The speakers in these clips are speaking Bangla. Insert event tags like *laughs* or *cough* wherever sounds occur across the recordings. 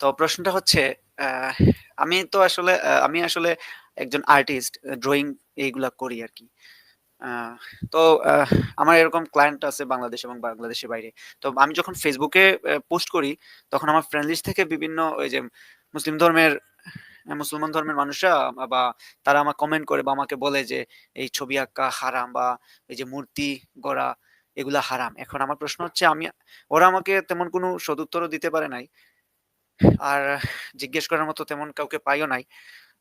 তো প্রশ্নটা হচ্ছে আমি তো আসলে আমি আসলে একজন আর্টিস্ট, ড্রয়িং এইগুলা করি আরকি। আ তো আমার এরকম ক্লায়েন্ট আছে বাংলাদেশ এবং বাংলাদেশের বাইরে। তো আমি যখন এ পোস্ট করি, তখন আমার ফ্রেন্ড লিস্ট থেকে বিভিন্ন ওই যে মুসলিম ধর্মের মুসলমান ধর্মের মানুষরা বা তারা আমার কমেন্ট করে বা আমাকে বলে যে, "এই ছবি আঁকা হারাম" বা এই যে মূর্তি গড়া এগুলা হারাম। এখন আমার প্রশ্ন হচ্ছে আমি ওরা আমাকে তেমন কোনো সদুত্তরও দিতে পারে নাই। আর জিজ্ঞেস করার মতো তেমন কাউকে পাইও নাই।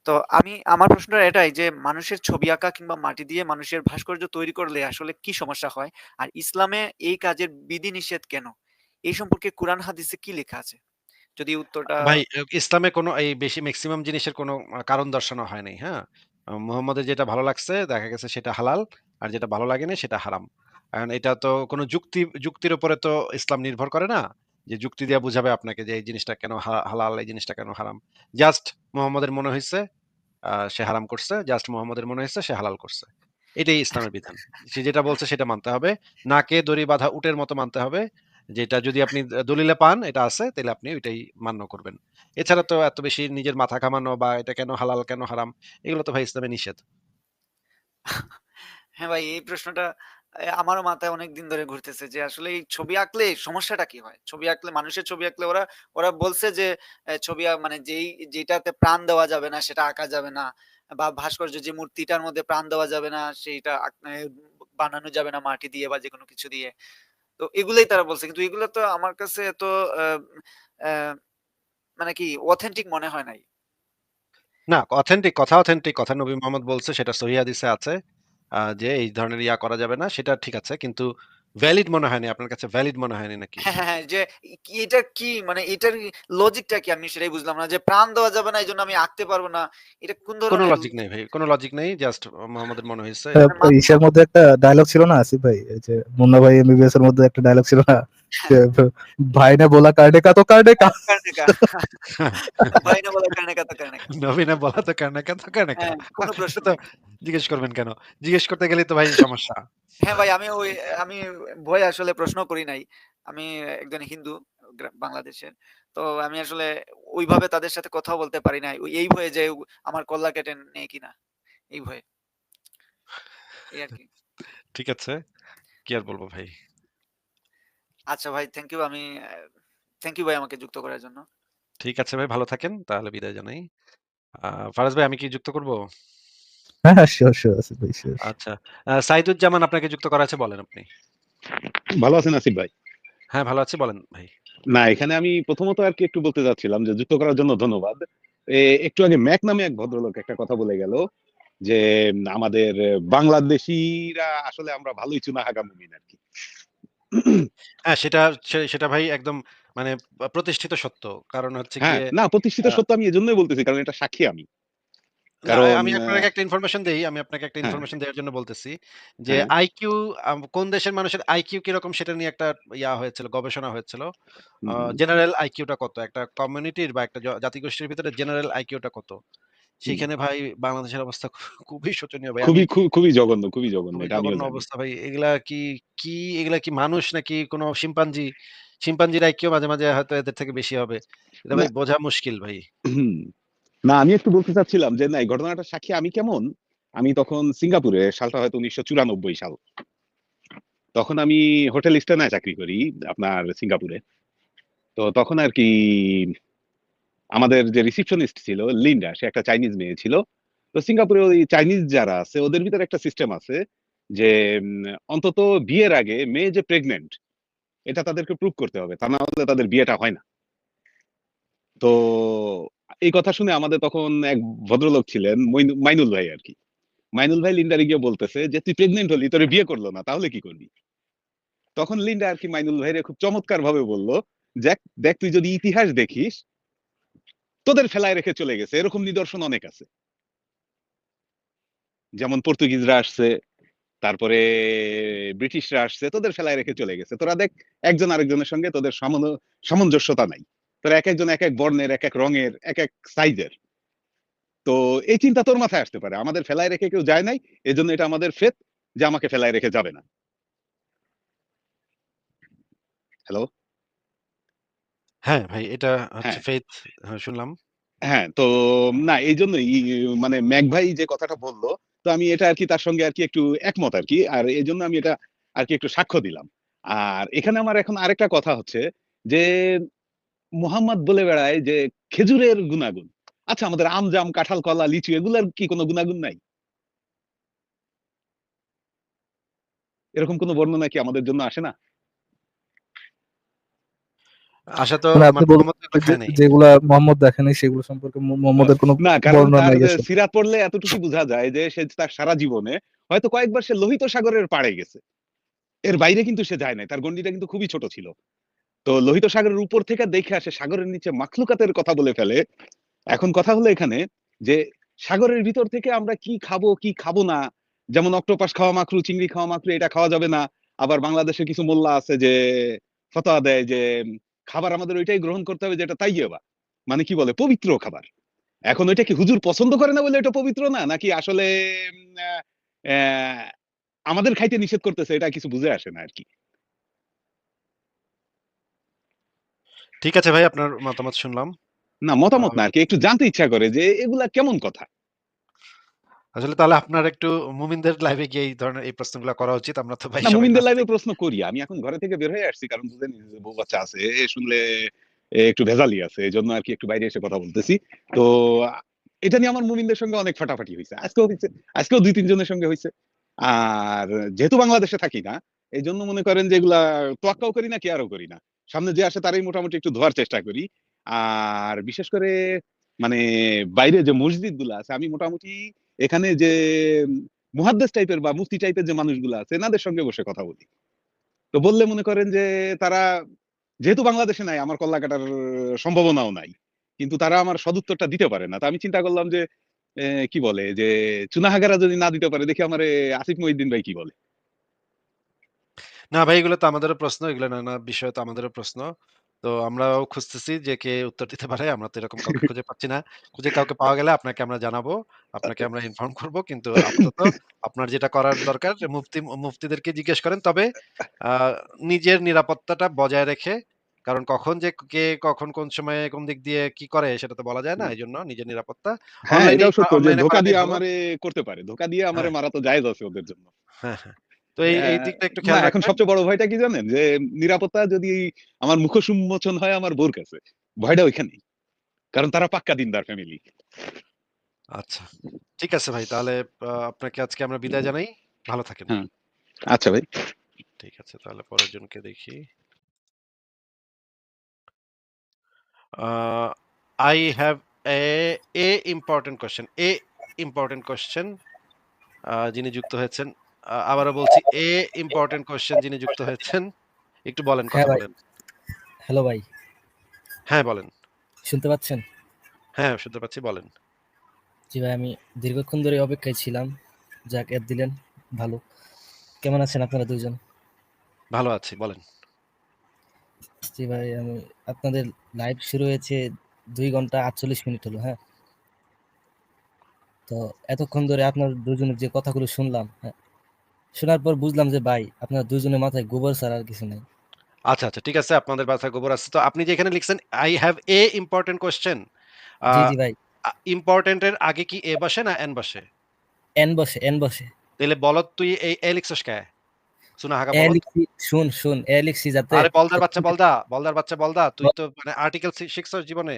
তো আমি আমার প্রশ্নটা এটাই যে মানুষের ছবি আঁকা কিংবা মাটি দিয়ে মানুষের ভাস্কর্য তৈরি করলে আসলে কি সমস্যা হয়? আর ইসলামে এই কাজের বিধিনিষেধ কেন? এই সম্পর্কে কুরআন হাদিসে কি লেখা আছে? যদি উত্তরটা ভাই ইসলামে কোনো এই বেশি ম্যাক্সিমাম জিনিসের কোনো কারণ দর্শানো হয় নাই, হ্যাঁ? মুহাম্মদের যেটা ভালো লাগছে দেখা গেছে সেটা হালাল, আর যেটা ভালো লাগেনি সেটা হারাম। এখন এটা তো কোনো যুক্তি যুক্তির উপরে তো ইসলাম নির্ভর করে না। যে যুক্তি দিয়া বুঝাবে আপনাকে যে এই জিনিসটা কেন হালাল, এই জিনিসটা কেন হারাম। জাস্ট মুহাম্মদের মনে হইছে আ সে হারাম করছে। জাস্ট মুহাম্মদের মনে হইছে সে হালাল করছে। এটাই ইসলামের বিধান। সে যেটা বলছে সেটা মানতে হবে। নাকে দড়ি বাঁধা উটের মতো মানতে হবে। যেটা যদি আপনি দলিলে পান এটা আছে, তাহলে আপনি ওইটাই মান্য করবেন। এছাড়া তো এত বেশি নিজের মাথা ঘামানো বা এটা কেন হালাল, কেন হারাম এগুলো তো ভাই ইসলামে নিষেধ। হ্যাঁ ভাই, এই প্রশ্নটা আমারও মাথায় অনেকদিন ধরে ঘুরতেছে যে আসলে এই ছবি আঁকলে সমস্যাটা কি হয়? ছবি আঁকলে মানুষের ছবি আঁকলে ওরা ওরা বলছে যে ছবি মানে যেই যেটাতে প্রাণ দেওয়া যাবে না সেটা আঁকা যাবে না। বা ভাস্কর্য যে মূর্তিটার মধ্যে প্রাণ দেওয়া যাবে না সেইটা বানানো যাবে না মাটি দিয়ে বা যেকোনো কিছু দিয়ে। তো এগুলাই তারা বলছে। কিন্তু এগুলো তো আমার কাছে এত মানে কি অথেন্টিক মনে হয় নাই। না, অথেন্টিক কথা অথেন্টিক কথা নবী মোহাম্মদ বলছে সেটা সহিহ হাদিসে আছে। আ যে এই ধরনের ইয়া করা যাবে না সেটা ঠিক আছে। কিন্তু ভ্যালিড মনে হয়নি। আপনার কাছে ভ্যালিড মনে হয়নি নাকি? হ্যাঁ, হ্যাঁ, হ্যাঁ, যে কি এটা কি মানে এটার লজিকটা কি? আমি সেটাই বুঝলাম না। যে প্রাণ দেওয়া যাবে না এই জন্য আমি আঁকতে পারব না। এটা কোন ধরনের ধরনের লজিক নেই ভাই। কোনো লজিক নেই। জাস্ট মোহাম্মদের মনে হয়েছে। আ মানে ইসের মধ্যে একটা ডায়লগ ছিল না আসিফ ভাই? এই যে মুন্না ভাই এমবিবিএস এর মধ্যে একটা ডায়লগ ছিল না? যে হ্যাঁ। ভাই ने बोला करने का तो करने का। करने का ভাই ने बोला करने का तो करने का নবী না বলা তো करने का तो करने का হ্যাঁ, কোন প্রশ্ন এটা তো নাই। জিজ্ঞেস করবেন কেন? জিজ্ঞেস করতে গেলেই তো ভাই সমস্যা। হ্যাঁ ভাই, আমি ওই আমি ভয়ে আসলে প্রশ্ন করি নাই। আমি একজন হিন্দু গ্রা বাংলাদেশের। তো আমি আসলে ওইভাবে তাদের সাথে কথাও বলতে পারি নাই। ওই এই ভয়ে যে আমার কল্লা কেটে নেয় কিনা? এই ভয়ে। এই আরকি। ঠিক আছে। কি আর বলব ভাই? আচ্ছা ভাই, থ্যাংক ইউ। আমি থ্যাংক ইউ ভাই আমাকে যুক্ত করার জন্য। ঠিক আছে ভাই ভালো থাকেন। তাহলে বিদায় জানাই। আ ফারাজ ভাই আমি কি যুক্ত করব? হ্যাঁ, হ্যাঁ, সিউর, সিউর আসিফ ভাই সিউর। আচ্ছা। সাইদুজ্জামান আপনাকে যুক্ত করা আছে বলেন আপনি। ভালো আছেন আসিফ ভাই? হ্যাঁ, ভালো আছি বলেন ভাই। না, এখানে আমি প্রথমত আর কি একটু বলতে চাচ্ছিলাম যে যুক্ত করার জন্য ধন্যবাদ। এ একটু আগে ম্যাক নামে এক ভদ্রলোক একটা কথা বলে গেল যে আমাদের বাংলাদেশীরা আসলে আমরা ভালোই চুনাহাগা মুমিন আরকি। হ্যাঁ, সেটা সেটা ভাই একদম মানে প্রতিষ্ঠিত সত্য। কারণ হচ্ছে হ্যাঁ, গিয়ে না প্রতিষ্ঠিত আ সত্য আমি এজন্যই বলতেছি কারণ এটা সাক্ষী আমি। না, কারণ আমি আপনাকে একটা ইনফরমেশন দেই। আমি আপনাকে একটা হ্যাঁ। ইনফরমেশন দেওয়ার জন্য বলতেছি। যে হ্যাঁ। আইকিউ কোন দেশের মানুষের আইকিউ কীরকম সেটা নিয়ে একটা ইয়া হয়েছিল, গবেষণা হয়েছিল। হুম। জেনারেল আইকিউটা কত? একটা কমিউনিটির বা একটা জ জাতিগোষ্ঠীর ভিতরে জেনারেল আইকিউটা কত? সেখানে ভাই বাংলাদেশের অবস্থা খুবই শোচনীয় ভাই। আমি খুবই খু খুবই জঘন্য, খুবই জঘন্য খুবই এটা আমিও জঘন্য জানি। অবস্থা ভাই। এগুলা কি, কি এগুলা কি মানুষ নাকি কোন শিম্পাঞ্জি? শিম্পাঞ্জির আইকিউ মাঝে, মাঝে হয়তো এদের থেকে বেশি হবে। এটা না ভাই বোঝা মুশকিল ভাই। না আমি একটু বলতে চাচ্ছিলাম যে না এই ঘটনাটার সাক্ষী আমি কেমন? আমি তখন সিঙ্গাপুরে সালটা হয়তো ১৯৯৪ সাল। তখন আমি হোটেল স্টেনায় চাকরি করি আপনার সিঙ্গাপুরে। তো তখন আরকি আমাদের যে রিসেপশনিস্ট ছিল লিন্ডা সে একটা চাইনিজ মেয়ে ছিল। তো সিঙ্গাপুরে ওই চাইনিজ যারা আছে ওদের ভিতরে একটা সিস্টেম আছে যে অন্তত বিয়ের আগে মেয়ে যে প্রেগন্যান্ট এটা তাদেরকে প্রুভ করতে হবে। তা না হলে তাদের বিয়েটা হয় না। তো এই কথা শুনে আমাদের তখন এক ভদ্রলোক ছিলেন মাইনুল ভাই আর কি মাইনুল ভাই লিন্ডারে গিয়ে বলতেছে যে, "তুই প্রেগনেন্ট হলি, তোরে বিয়ে করল না। তাহলে কি করবি?" তখন লিন্ডা আর কি মাইনুল ভাইরে খুব চমৎকারভাবে বলল, "দেখ, দেখ তুই যদি ইতিহাস দেখিস তোদের ফেলায় রেখে চলে গেছে। এরকম নিদর্শন অনেক আছে।" যেমন পর্তুগিজরা আসছে, তারপরে ব্রিটিশরা আসছে, তোদের ফেলায় রেখে চলে গেছে। তোরা দেখ একজন আরেকজনের সঙ্গে তোদের সামঞ্জস্যতা নাই। তোরা এক একজন এক একেক বর্ণের, একেক রঙের, একেক সাইজের। তো এই চিন্তা তোর মাথায় আসতে পারে। আমাদের ফেলায় রেখে কেউ যায় নাই। এজন্য এটা আমাদের ফেথ যে আমাকে ফেলায় রেখে যাবে না। হ্যালো? হ্যাঁ, ভাই এটা হচ্ছে হ্যাঁ। ফেইথ হ্যাঁ, শুনলাম। হ্যাঁ, তো না এইজন্যই ই মানে ম্যাক ভাই যে কথাটা বলল, তো আমি এটা আরকি তার সঙ্গে আরকি একটু একমত আরকি। আর এজন্য আমি এটা আরকি একটু সাক্ষ্য দিলাম। আর এখানে আমার এখন আরেকটা কথা হচ্ছে যে, মোহাম্মদ বলে বেড়ায় যে খেজুরের গুনাগুন। আচ্ছা আমাদের আম, জাম, কাঁঠাল, কলা, লিচু এগুলার কি কোনো গুনাগুন নাই? এরকম কোনো বর্ণনা কি আমাদের জন্য আসে না? আশা তো মানে মানে মোহাম্মদ। যেগুলা মোহাম্মদ দেখেনি সেগুলো সম্পর্কে মোহাম্মদের কোনো বর্ণনা নাই পড়লে এতটুকু বোঝা যায় যে সে তার সারা জীবনে হয়তো কয়েকবার সে লোহিত সাগরের পাড়ে গেছে। এর বাইরে কিন্তু সে যায় নাই। তার গণ্ডীটা কিন্তু খুবই ছোট ছিল। তো লোহিত সাগরের উপর থেকে দেখে আসে সাগরের নিচে মাখলুকাতের কথা বলে ফেলে। এখন কথা হলো এখানে যে সাগরের ভিতর থেকে আমরা কি খাব, কি খাব না, যেমন অক্টোপাস খাওয়া মাকরু, চিংড়ি খাওয়া মাকরু এটা খাওয়া যাবে না। আবার বাংলাদেশে কিছু মোল্লা আছে যে ফতোয়া দেয় যে খাবার আমাদের ওইটাই গ্রহণ করতে হবে যেটা তাইয়্যেবা। মানে কি বলে পবিত্র খাবার। এখন ওইটা কি হুজুর পছন্দ করে না বলে এটা পবিত্র না? নাকি আসলে আমাদের খাইতে নিষেধ করতেছে এটা কিছু বুঝে আসে না আরকি। ঠিক আছে ভাই আপনার মতামত শুনলাম। না মতামত না আরকি। একটু জানতে ইচ্ছা করে যে এগুলা কেমন কথা? আসলে তাহলে আপনার একটু মুমিনদের লাইভে গিয়ে এই ধরনের এই প্রশ্নগুলা করা উচিত। আমরা তো ভাই না মুমিনদের লাইভে প্রশ্ন করি। আমি এখন ঘরে থেকে বের হয়ে আসছি কারণ যে বউ বাচ্চা আছে। এ শুনলে এ একটু ভেজালই আছে। এজন্য আরকি একটু বাইরে এসে কথা বলতেছি। তো এটা নিয়ে আমার মুমিনদের সঙ্গে অনেক ফাটাফাটি হইছে। আজকেও হইছে। আজকেও ২-৩ জনের সঙ্গে হইছে। আর যেহেতু বাংলাদেশে থাকি না, এই জন্য মনে করেন যে এগুলা তোয়াক্কাও করি না, কেয়ারও করি না। সামনে যে আসে তারাই মোটামুটি একটু ধোয়ার চেষ্টা করি। আর বিশেষ করে মানে বাইরে যে মসজিদগুলা আছে আমি মোটামুটি এখানে যে মুহাদ্দিস টাইপের বা মুফতি টাইপের যে মানুষগুলা আছে, এনাদের সঙ্গে বসে কথা বলি। তো বললে মনে করেন যে, তারা, যেহেতু বাংলাদেশে নাই, আমার কল্লা কাটার সম্ভাবনাও নাই। কিন্তু তারা আমার সদুত্তরটা দিতে পারে না। তো আমি চিন্তা করলাম যে কি বলে, যে, চুনাহাগারা যদি না দিতে পারে, দেখি আমার আসিফ মহিউদ্দিন ভাই কি বলে? না ভাই, এগুলো তো আমাদেরও প্রশ্ন। এগুলো নানা বিষয় তো আমাদেরও প্রশ্ন। তো আমরাও খুঁজতেছি যে কে উত্তর দিতে পারে। আমরা তো এরকম কাউকে খুঁজে পাচ্ছি না। খুঁজে কাউকে *laughs* পাওয়া গেলে আপনাকে আমরা জানাব। আপনাকে আমরা ইনফর্ম করব। কিন্তু আপাতত আপনার যেটা করার দরকার যে মুফতি মুফতিদেরকে জিজ্ঞেস করেন। তবে আ নিজের নিরাপত্তাটা বজায় রেখে কারণ কখন যে কে কখন কোন সময়ে কোন দিক দিয়ে কি করে সেটা তো বলা যায় না। হুম। এজন্য নিজের নিরাপত্তা হ্যাঁ, অনলাইনে এটাও সত্য যে অনলাইনে ধোঁকা করাটাই দিয়ে ভালো। আমারে করতে পারে। ধোঁকা দিয়ে আমারে হ্যাঁ। মারা তো জায়েজ আছে ওদের জন্য। হ্যাঁ, হ্যাঁ। তো এই, এই দিকটা একটু খেয়াল এখন সবচেয়ে বড় ভয়টা কি জানেন? যে নিরাপত্তা যদি আমার মুখোশ উন্মোচন হয় আমার বউর কাছে। ভয়টা ওইখানেই। কারণ তারা পাক্কা দিনদার ফ্যামিলি। আচ্ছা। ঠিক আছে ভাই। তাহলে আপনাকে আজকে আমরা বিদায় জানাই। ভালো থাকেন। হ্যাঁ। আচ্ছা ভাই। ঠিক আছে তাহলে পরের জনকে দেখি। আ I have A a important question. A important question আ যিনি যুক্ত হয়েছেন। আবারও বলছি a important question যিনি যুক্ত হয়েছেন। একটু বলেন, হ্যাঁ কথা বলেন। হ্যালো ভাই। হ্যাঁ, বলেন। শুনতে পাচ্ছেন? হ্যাঁ, শুনতে পাচ্ছি বলেন। জি ভাই আমি দীর্ঘক্ষণ ধরে অপেক্ষায় ছিলাম। যাক এড দিলেন। ভালো। কেমন আছেন আপনারা ২ জন? ভালো আছি, বলেন। জি ভাই আমি আপনাদের লাইভ শুরু হয়েছে দুই ঘণ্টা ৪৮ মিনিট হলো, হ্যাঁ? তো এতক্ষণ ধরে আপনার দুজনের যে কথাগুলো শুনলাম, হ্যাঁ? শোনার পর বুঝলাম যে ভাই আপনার ২ জনের মাথায় গোবর ছাড়া আর কিছু নাই। আচ্ছা, আচ্ছা ঠিক আছে। আপনাদের মাথায় গোবর আছে। তো আপনি যে এখানে লিখছেন I have a important question আ জি, জি ভাই। ইম্পোর্টেন্ট এর আগে কি এ বসে না এন বসে? এন বসে, এন বসে। তাইলে বলত তুই এই এ লিখছস কে? এ বলত। লিখছি শুন, শুন এ লিখছি যাতে আরে বলদার বাচ্চা বলদা, বলদার বাচ্চা বলদা। তুই তো মানে আর্টিকেল শিখছস জীবনে?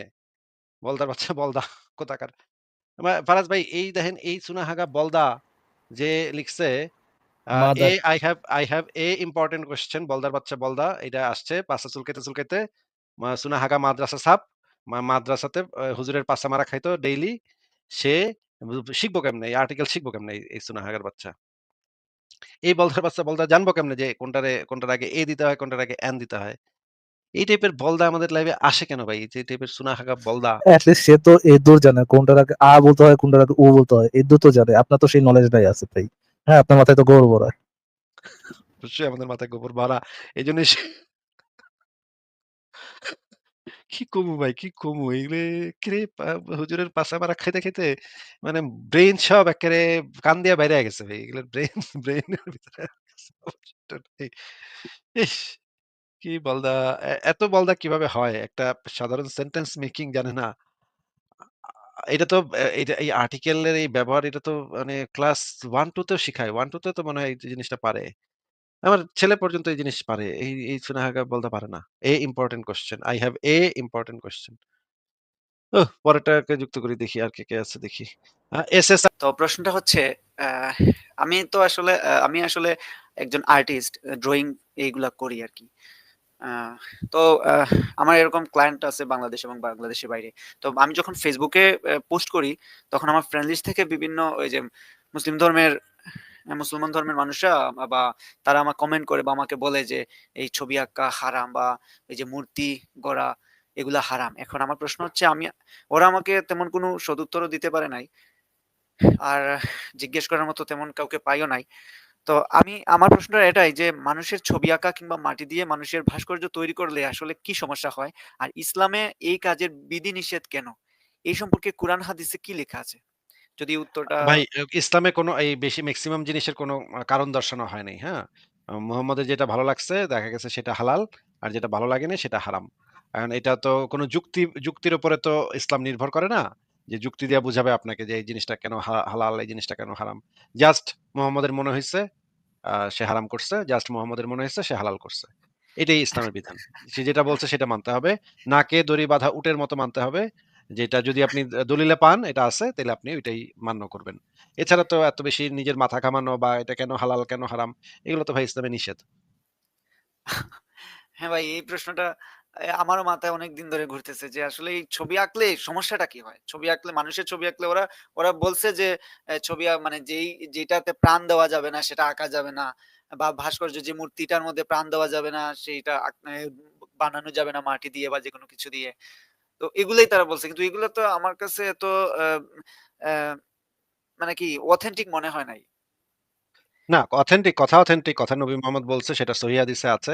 বলদার বাচ্চা বলদা কোথাকার। ফারাজ ভাই এই দেখেন এই সুনাহাগা বলদা যে লিখছে এ I have I have a important question বলদার বাচ্চা বলদা। এটা আসছে পাছা চুলকাইতে, চুলকাইতে মা সুনাহাগা মাদ্রাসা। মা মাদ্রাসাতে হুজুরের মারা খাইতো ডেইলি। সে শিখব কেমনে? এই আর্টিকেল শিখব কেমনে এই, এই সুনাহাগার বাচ্চা? এই বলদার বাচ্চা বলদা জানব কেমনে যে কোনটারে কোনটার আগে এ দিতে হয়, কোনটার আগে এন দিতে হয়? এই টাইপের বলদা আমাদের লাইভে আসে কেন ভাই? যে টাইপের সুনাহাগা বলদা। এট সে তো এদুর জানে কোনটার আগে আ বলতে হয়, কোনটার আগে উ বলতে হয়। এদুর তো জানে। আপনার তো সেই নলেজটাই আছে ভাই। হ্যাঁ, আপনার মাথায় তো গোবর ভরা। অবশ্যই আমাদের মাথায় গোবর ভরা। এজন্যই সে কি কমু ভাই, কি কমু? এগুলো এক্কেরে হুজুরের পাছা মারা খাইতে, খাইতে মানে ব্রেন সব এক্কেরে কান দিয়া বাইরে গেছে ভাই। এগুলোর ব্রেইন ব্রেইনের *laughs* ভিতরে! কি বলদা? এত বলদা কীভাবে হয়? একটা সাধারণ সেন্টেন্স মেকিং জানে না। এটা তো এ এটা এই আর্টিকেলের এই ব্যবহার এটা তো মানে ক্লাস 1-2 তেও শিখায়। 1-2 তে তো মনে হয় এই জিনিসটা পারে। আমার ছেলে পর্যন্ত এই জিনিস পারে। এই এই সুনাহাগা বলতে পারে না। A important question. I have a important question. ওহ! পরেরটাকে যুক্ত করি দেখি আর কে, কে আছে দেখি। আ এসএসআর তো প্রশ্নটা হচ্ছে আমি তো আসলে আমি আসলে একজন আর্টিস্ট ড্রয়িং এইগুলা করি আর কি তো আমার এরকম ক্লায়েন্ট আছে বাংলাদেশ এবং বাংলাদেশের বাইরে। তো আমি যখন ফেসবুকে পোস্ট করি, তখন আমার ফ্রেন্ড লিস্ট থেকে বিভিন্ন ওই যে মুসলিম ধর্মের মুসলমান ধর্মের মানুষরা বা তারা আমার কমেন্ট করে বা আমাকে বলে যে, এই ছবি আঁকা হারাম বা এই যে মূর্তি গড়া, এগুলা হারাম। এখন আমার প্রশ্ন হচ্ছে, আমি, ওরা আমাকে তেমন কোনো সদুত্তরও দিতে পারে নাই। আর জিজ্ঞেস করার মতো তেমন কাউকে পাইও নাই। তো আমি আমার প্রশ্নটা এটাই যে মানুষের ছবি আঁকা কিংবা মাটি দিয়ে মানুষের ভাস্কর্য তৈরি করলে আসলে কি সমস্যা হয় আর ইসলামে এই কাজের বিধি নিষেধ কেন এই সম্পর্কে কোরআন হাদিসে কি লেখা আছে যদি উত্তরটা ভাই ইসলামে কোনো এই বেশি ম্যাক্সিমাম জিনিসের কোনো কারণ দর্শানো হয় নাই, হ্যাঁ? মুহাম্মদের যেটা ভালো লাগছে দেখা গেছে সেটা হালাল, আর যেটা ভালো লাগেনি সেটা হারাম। এখন এটা তো কোনো যুক্তি যুক্তির উপরে তো ইসলাম নির্ভর করে না। যে যুক্তি দিয়া বুঝাবে আপনাকে যে এই জিনিসটা কেন হালাল, এই জিনিসটা কেন হারাম। জাস্ট মুহাম্মদের মনে হইছে আ সে হারাম করছে, জাস্ট মুহাম্মদের মনে হইছে সে হালাল করছে। এটাই ইসলামের বিধান। সে যেটা বলছে সেটা মানতে হবে। নাকে দড়ি বাঁধা উটের মতো মানতে হবে। যেটা যদি আপনি দলিলে পান এটা আছে তাহলে আপনি ওইটাই মান্য করবেন। এছাড়া তো এত বেশি নিজের মাথা ঘামানো বা এটা কেন হালাল, কেন হারাম এগুলো তো ভাই ইসলামে নিষেধ। হ্যাঁ ভাই এই প্রশ্নটা আমারও মাথায় অনেক দিন ধরে ঘুরতেছে যে, আসলে এই ছবি আঁকলে সমস্যাটা কি হয়? ছবি আঁকলে, মানুষের ছবি আঁকলে ওরা ওরা বলছে যে ছবি মানে যেই যেটাতে প্রাণ দেওয়া যাবে না, সেটা আঁকা যাবে না। বা ভাস্কর্য যে মূর্তিটার মধ্যে প্রাণ দেওয়া যাবে না, সেইটা বানানো যাবে না মাটি দিয়ে বা যেকোনো কিছু দিয়ে। তো এগুলাই তারা বলছে। কিন্তু এগুলো তো আমার কাছে এত মানে কি অথেন্টিক মনে হয় নাই। না অথেন্টিক কথা অথেন্টিক কথা নবী মোহাম্মদ বলছে, সেটা সহিহ হাদিসে আছে।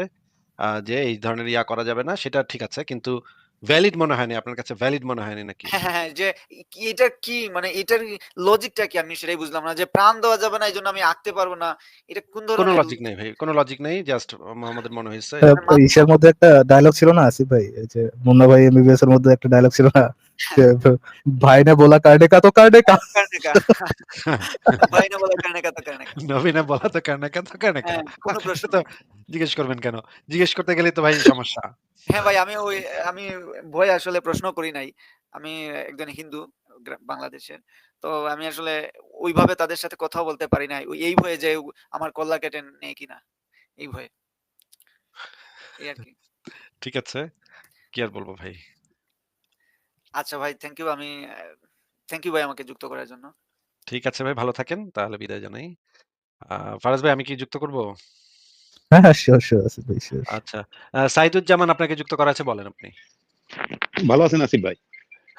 আ যে এই ধরনের ইয়া করা যাবে না সেটা ঠিক আছে। কিন্তু ভ্যালিড মনে হয়নি। আপনার কাছে ভ্যালিড মনে হয়নি নাকি? হ্যাঁ, হ্যাঁ, হ্যাঁ, যে কি এটা কি মানে এটার লজিকটা কি আমি সেটাই বুঝলাম না। যে প্রাণ দেওয়া যাবে না এজন্য আমি আঁকতে পারব না। এটা কোন কোনো ধরনের লজিক নেই ভাই। কোনো লজিক নেই। জাস্ট আমাদের মনে হয়েছে। মানে ইসের মধ্যে একটা ডায়লগ ছিল না আসিফ ভাই এই যে মুন্না ভাই এমবিবিএস এর মধ্যে একটা ডায়লগ ছিল না *laughs* যে ভাই ने बोला करने का तो करने का करने का *laughs* ভাই না বলা करने का तो करने का নবী না বলা তো কার না কা তো কার না কা। হ্যাঁ, কোনো প্রশ্ন তো নাই। জিজ্ঞেস করবেন কেন? জিজ্ঞেস করতে গেলেই তো ভাই সমস্যা। হ্যাঁ ভাই আমি ওই আমি ভয়ে আসলে প্রশ্ন করি নাই। আমি একজন হিন্দু গ্রা বাংলাদেশের। তো আমি আসলে ওইভাবে তাদের সাথে কথাও বলতে পারি নাই। ওই এই ভয়ে যে উ আমার কল্লা কেটে নেয় কিনা। এই ভয়ে। এই আরকি। ঠিক আছে। কি আর বলব ভাই? আচ্ছা ভাই থ্যাংক ইউ আমি থ্যাংক ইউ ভাই আমাকে যুক্ত করার জন্য। ঠিক আছে ভাই ভালো থাকেন। তাহলে বিদায় জানাই। ফারাজ ভাই আমি কি যুক্ত করব? হ্যাঁ হ্যাঁ শিওর শিওর আসিফ ভাই শিওর আচ্ছা। সাইদুজ্জামান আপনাকে যুক্ত করা আছে বলেন আপনি। ভালো আছেন আসিফ ভাই?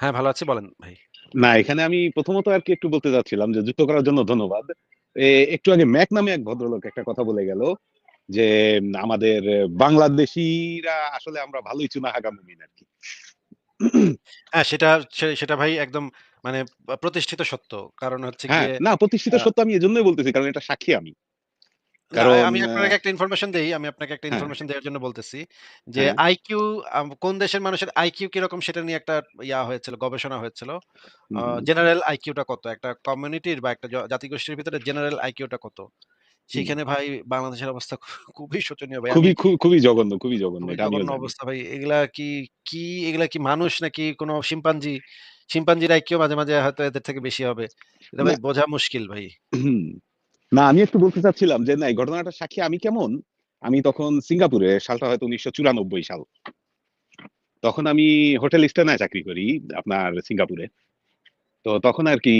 হ্যাঁ, ভালো আছি বলেন ভাই। না এখানে আমি প্রথমত আরকি একটু বলতে চাচ্ছিলাম যে যুক্ত করার জন্য ধন্যবাদ। একটু আগে ম্যাক নামে এক ভদ্রলোক একটা কথা বলে গেল যে আমাদের বাংলাদেশীরা আসলে আমরা ভালোই চুনাহাগা মুমিন আরকি। হ্যাঁ, সেটা সেটা ভাই একদম মানে প্রতিষ্ঠিত সত্য। কারণ হচ্ছে হ্যাঁ, গিয়ে না প্রতিষ্ঠিত সত্য আমি এজন্যই বলতেছি কারণ এটা সাক্ষী আমি। না, কারণ আমি আপনাকে একটা ইনফরমেশন দেই। আমি আপনাকে একটা হ্যাঁ, ইনফরমেশন দেওয়ার জন্য বলতেছি। যে হ্যাঁ, আইকিউ কোন দেশের মানুষের আইকিউ কীরকম সেটা নিয়ে একটা ইয়া হয়েছিল, গবেষণা হয়েছিল। হুম, জেনারেল আইকিউটা কত? একটা কমিউনিটির বা একটা জ জাতিগোষ্ঠীর ভিতরে জেনারেল আইকিউটা কত? সেখানে ভাই বাংলাদেশের অবস্থা খুবই শোচনীয় ভাই। আমি খুবই খু খুবই জঘন্য, খুবই জঘন্য খুবই এটা আমিও জঘন্য জানি। অবস্থা ভাই। এগুলা কি, কি এগুলা কি মানুষ নাকি কোন শিম্পাঞ্জি? শিম্পাঞ্জির আইকিউ মাঝে, মাঝে হয়তো এদের থেকে বেশি হবে। এটা না ভাই বোঝা মুশকিল ভাই। হুম, না আমি একটু বলতে চাচ্ছিলাম যে না এই ঘটনাটার সাক্ষী আমি কেমন? আমি তখন সিঙ্গাপুরে সালটা হয়তো ১৯৯৪ সাল। তখন আমি হোটেল স্টেনায় চাকরি করি আপনার সিঙ্গাপুরে। তো তখন আরকি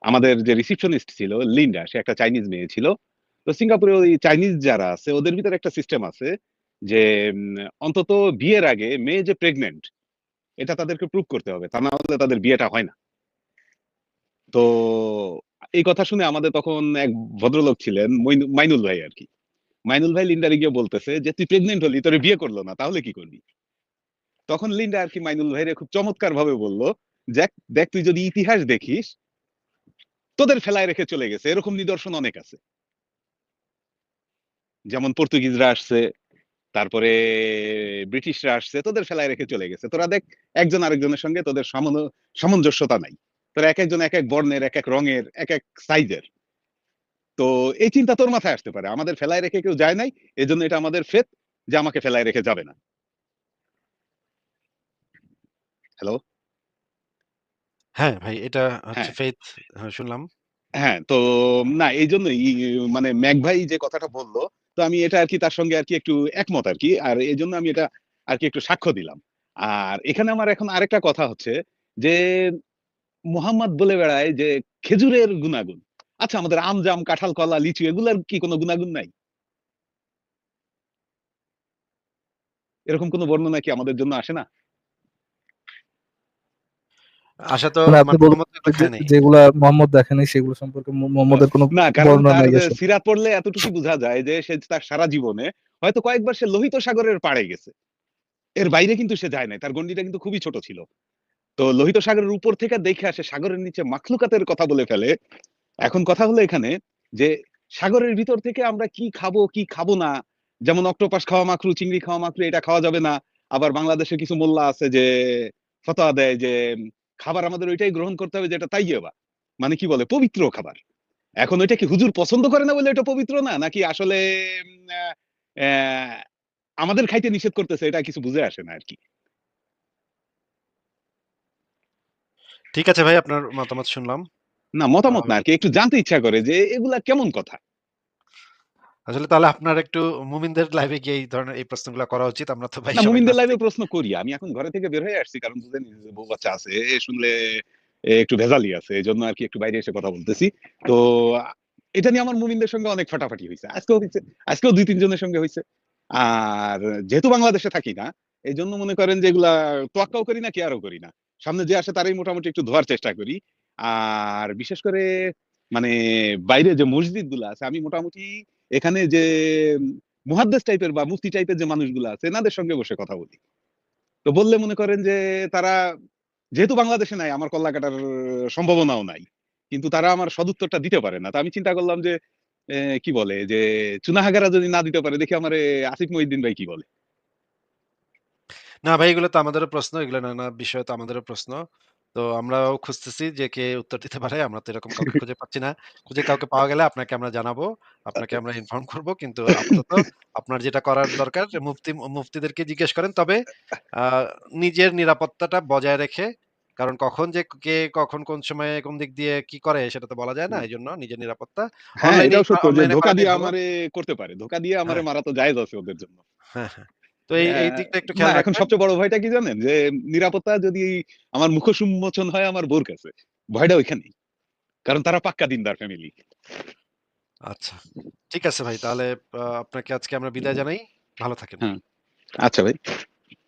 আমাদের যে রিসেপশনিস্ট ছিল লিন্ডা সে একটা চাইনিজ মেয়ে ছিল। তো সিঙ্গাপুরে ওই চাইনিজ যারা আছে ওদের ভিতরে একটা সিস্টেম আছে যে অন্তত বিয়ের আগে মেয়ে যে প্রেগন্যান্ট এটা তাদেরকে প্রুভ করতে হবে। তা না হলে তাদের বিয়েটা হয় না। তো এই কথা শুনে আমাদের তখন এক ভদ্রলোক ছিলেন মাইনুল ভাই আরকি। মাইনুল ভাই লিন্ডারে গিয়ে বলতেছে যে, "তুই প্রেগনেন্ট হলি, তোরে বিয়ে করল না। তাহলে কি করবি?" তখন লিন্ডা আর কি মাইনুল ভাইরে খুব চমৎকারভাবে বলল, "দেখ, দেখ তুই যদি ইতিহাস দেখিস, তোদের ফেলায় রেখে চলে গেছে। এরকম নিদর্শন অনেক আছে। যেমন পর্তুগিজরা আসছে, তারপরে ব্রিটিশরা আসছে তোদের ফেলায় রেখে চলে গেছে। তোরা দেখ একজন আরেকজনের সঙ্গে তোদের সামঞ্জস্যতা নাই। তোরা এক একজন এক এক বর্ণের এক এক রঙের এক এক সাইজের। তো এই চিন্তা তোর মাথায় আসতে পারে। আমাদের ফেলায় রেখে কেউ যায় নাই এজন্য এটা আমাদের ফেত যে আমাকে ফেলায় রেখে যাবে না। হ্যালো? হ্যাঁ ভাই এটা হচ্ছে হ্যাঁ। ফেইথ হ্যাঁ, শুনলাম। হ্যাঁ তো না এই জন্যই মানে ম্যাক ভাই যে কথাটা বলল তো আমি এটা আর কি তার সঙ্গে আর কি একটু একমত আর কি আর এই জন্য আমি এটা আর কি একটু সাক্ষ্য দিলাম। আর এখানে আমার এখন আরেকটা কথা হচ্ছে যে মোহাম্মদ বলে বেড়ায় যে খেজুরের গুণাগুণ। আচ্ছা আমাদের আম জাম কাঁঠাল কলা লিচু এগুলার কি কোনো গুণাগুণ নাই? এরকম কোনো বর্ণনা কি আমাদের জন্য আসে না? আশা তো মানে। যেগুলা মোহাম্মদ দেখেনি সেগুলো সম্পর্কে মোহাম্মদের কোনো বর্ণনা নাই পড়লে এতটুকু বোঝা যায় যে সে তার সারা জীবনে হয়তো কয়েকবার সে লোহিত সাগরের পাড়ে গেছে। এর বাইরে কিন্তু সে যায় নাই তার গন্ডিটা কিন্তু খুবই ছোট ছিল। তো লোহিত সাগরের উপর থেকে দেখে আসে সাগরের নিচে মাখলুকাতের কথা বলে ফেলে। এখন কথা হলো এখানে যে সাগরের ভিতর থেকে আমরা কি খাব কি খাব না? যেমন অক্টোপাস খাওয়া মাকরু চিংড়ি খাওয়া মাকরু এটা খাওয়া যাবে না। আবার বাংলাদেশে কিছু মোল্লা আছে যে ফতোয়া দেয় যে খাবার আমাদের ওইটাই গ্রহণ করতে হবে যেটা তাইয়েবা মানে কি বলে? পবিত্র খাবার। এখন ওইটা কি হুজুর পছন্দ করে না বলে এটা পবিত্র না? নাকি আসলে আমাদের খাইতে নিষেধ করতেছে? এটা কিছু বুঝে আসে না আর কি ঠিক আছে ভাই আপনার মতামত শুনলাম। না মতামত না আর কি একটু জানতে ইচ্ছা করে যে এগুলা কেমন কথা? আসলে তাহলে আপনার একটু মুমিনদের লাইভে গিয়ে এই ধরনের এই প্রশ্নগুলো করা উচিত। আমরা তো ভাই না মুমিনদের লাইভে প্রশ্ন করি। আমি এখন ঘরে থেকে বের হয়ে আসছি কারণ যে বউ বাচ্চা আছে। এ শুনলে এ একটু ভেজালি আছে এই জন্য আর কি একটু বাইরে এসে কথা বলতেছি। তো এটা নিয়ে আমার মুমিনদের সঙ্গে অনেক ফাটাফাটি হয়েছে আজকেও হয়েছে আজকেও দুই তিনজনের সঙ্গে হয়েছে আর যেহেতু বাংলাদেশে থাকি না এই জন্য মনে করেন যে এগুলা তোয়াক্কাও করি না কেয়ারও করি না। সামনে যে আসে তারাই মোটামুটি একটু ধোয়ার চেষ্টা করি। আর বিশেষ করে মানে বাইরে যে মসজিদগুলো আছে আমি মোটামুটি এখানে যে মুহাদ্দেস টাইপের বা মুফতি টাইপের যে মানুষগুলো আছে, এনাদের সঙ্গে বসে কথা বলি। তো বললে মনে করেন যে, তারা, যেহেতু বাংলাদেশে নাই, আমার কল্লা কাটার সম্ভাবনাও নাই, কিন্তু তারা আমার সদুত্তরটা দিতে পারে না। তো আমি চিন্তা করলাম যে কি বলে, যে, চুনাহাগারা যদি না দিতে পারে, দেখি আমার আসিফ মহিদ্দিন ভাই কি বলে। না ভাই, এগুলো তো আমাদেরও প্রশ্ন, এগুলো নানা বিষয় তো আমাদেরও প্রশ্ন। তো আমরাও খুঁজতেছি যে কে উত্তর দিতে পারে। আমরা তো এরকম কাউকে খুঁজে *laughs* পাচ্ছি না। খুঁজে কাউকে পাওয়া গেলে আপনাকে আমরা জানাব। আপনাকে আমরা ইনফর্ম করব। কিন্তু আপাতত আপনার যেটা করার দরকার যে মুফতি মুফতিদেরকে জিজ্ঞেস করেন। তবে নিজের নিরাপত্তাটা বজায় রেখে কারণ কখন যে কে কখন কোন সময়ে কোন দিক দিয়ে কি করে সেটা তো বলা যায় না। এই জন্য নিজের নিরাপত্তা হ্যাঁ এটাও সত্য যে ধোকা করাটাই দিয়ে ভালো। আমারে করতে পারে। ধোকা দিয়ে আমারে হ্যাঁ। মারা তো জায়েজ আছে ওদের জন্য। হ্যাঁ হ্যাঁ। তো এই এই দিকটা একটু খেয়াল এখন সবচেয়ে বড় ভয়টা কি জানেন? যে নিরাপত্তা যদি আমার মুখ সুমোচন হয় আমার বোর কাছে ভয়টা ওইখানেই। কারণ তারা পাক্কা দিনদার ফ্যামিলি আচ্ছা। ঠিক আছে ভাই তাহলে আপনাকে আজকে আমরা বিদায় জানাই। ভালো থাকেন। হ্যাঁ। আচ্ছা ভাই।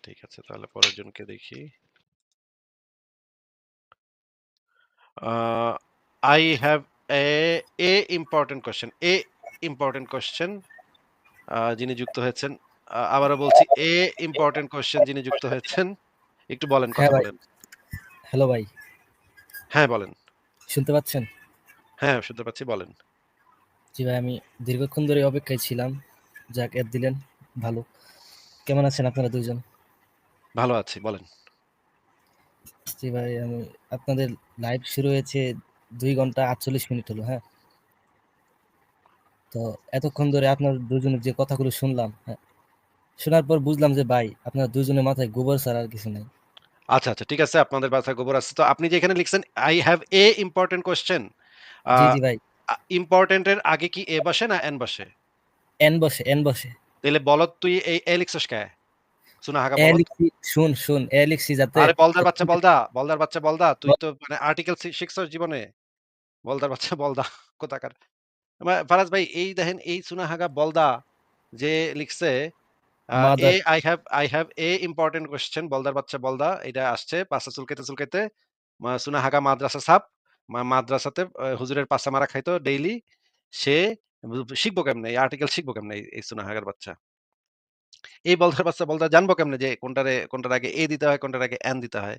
ঠিক আছে তাহলে পরের জনকে দেখি। I have a a important question a important question যিনি যুক্ত হয়েছেন আবারও বলছি এ ইম্পর্টেন্ট কোশ্চেন যিনি যুক্ত হয়েছেন একটু বলেন হ্যাঁ কথা বলেন। হ্যালো ভাই। হ্যাঁ বলেন। শুনতে পাচ্ছেন? হ্যাঁ শুনতে পাচ্ছি বলেন। জি ভাই আমি দীর্ঘক্ষণ ধরে অপেক্ষায় ছিলাম। যাক অ্যাপ দিলেন ভালো। কেমন আছেন আপনারা দুজন ভালো আছি বলেন। জি ভাই আমি আপনাদের লাইভ শুরু হয়েছে দুই ঘণ্টা আটচল্লিশ মিনিট হলো হ্যাঁ? তো এতক্ষণ ধরে আপনার দুজনের যে কথাগুলো শুনলাম হ্যাঁ শোনার পর বুঝলাম যে ভাই আপনার দুজনের মাথায় গোবর ছাড়া আর কিছু নাই। আচ্ছা আচ্ছা ঠিক আছে আপনাদের বাসায় গোবর আছে। তো আপনি যে এখানে লিখছেন I have a important question জি জি ভাই। ইম্পর্টেন্টের আগে কি এ বসে না এন বসে? এন বসে এন বসে। তাহলে বলত তুই এই এ লিখছস কে? শুনা হাগা লিখছি শুন শুন এ লিখছি যাতে আরে বলদার বাচ্চা বলদা বলদার বাচ্চা বলদা তুই তো মানে আর্টিকেল শিখছস জীবনে। বলদার বাচ্চা বলদা কোথাকার? ফারাজ ভাই এই দেখেন এই সুনা হাগা বলদা যে লিখছে a I have I have a important question বলদার বাচ্চা বলদা এটা আসছে সুনা হাগা মাদ্রাসা সাপ মাদ্রাসাতে হুজুরের পাশা মারা খাইতো ডেইলি সে শিখব কেমনে এই আর্টিকেল শিখব কেমনে এই- সুনা হাগার বাচ্চা? এই বলদার বাচ্চা বলদা জানব কেমনে যে কোনটারে কোনটার আগে এ দিতে হয় কোনটার আগে এন দিতে হয়?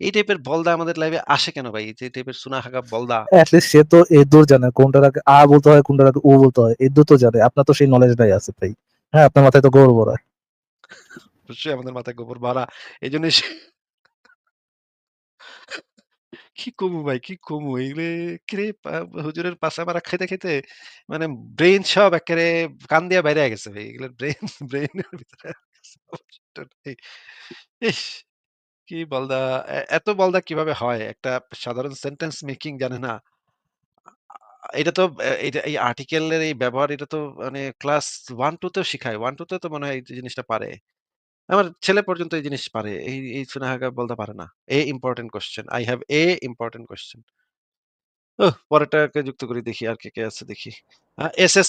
এই টাইপের বলদা আমাদের লাইভে আসে কেন ভাই? যে টাইপের সুনা হাগা বলদা অ্যাটলিস্ট সে তো এই দূর জানে কোনটার আগে আ বলতে হয় কোনটার আগে ও বলতে হয় এই দূর তো জানে আপনার তো সেই নলেজ নাই আছে ভাই। হ্যাঁ আপনার মাথায় তো গোবর ভরা অবশ্যই আমাদের মাথায় গোবর ভরা এই জন্য কি কমু ভাই, কি কমু? এগুলো কিরে হুজুরের পাশা মারা খাইতে খাইতে মানে ব্রেন সব একেবারে কান দিয়া বাইরে গেছে ভাই। এগুলোর ব্রেন ব্রেনের *laughs* ভিতরে কি বলদা এত বলদা কীভাবে হয়? একটা সাধারণ সেন্টেন্স মেকিং জানে না। এটা তো এটা এই আর্টিকেলের এই ব্যবহার এটা তো মানে ক্লাস ওয়ান টু তেও শিখায়। ওয়ান টু তে তো মনে হয় এই জিনিসটা পারে। আমার ছেলে পর্যন্ত এই জিনিস পারে। এই এই সুনাহাগা বলতে পারে না। A important question I have a important question ও পরেরটাকে যুক্ত করে, দেখি আর কে কে আছে, দেখি। S S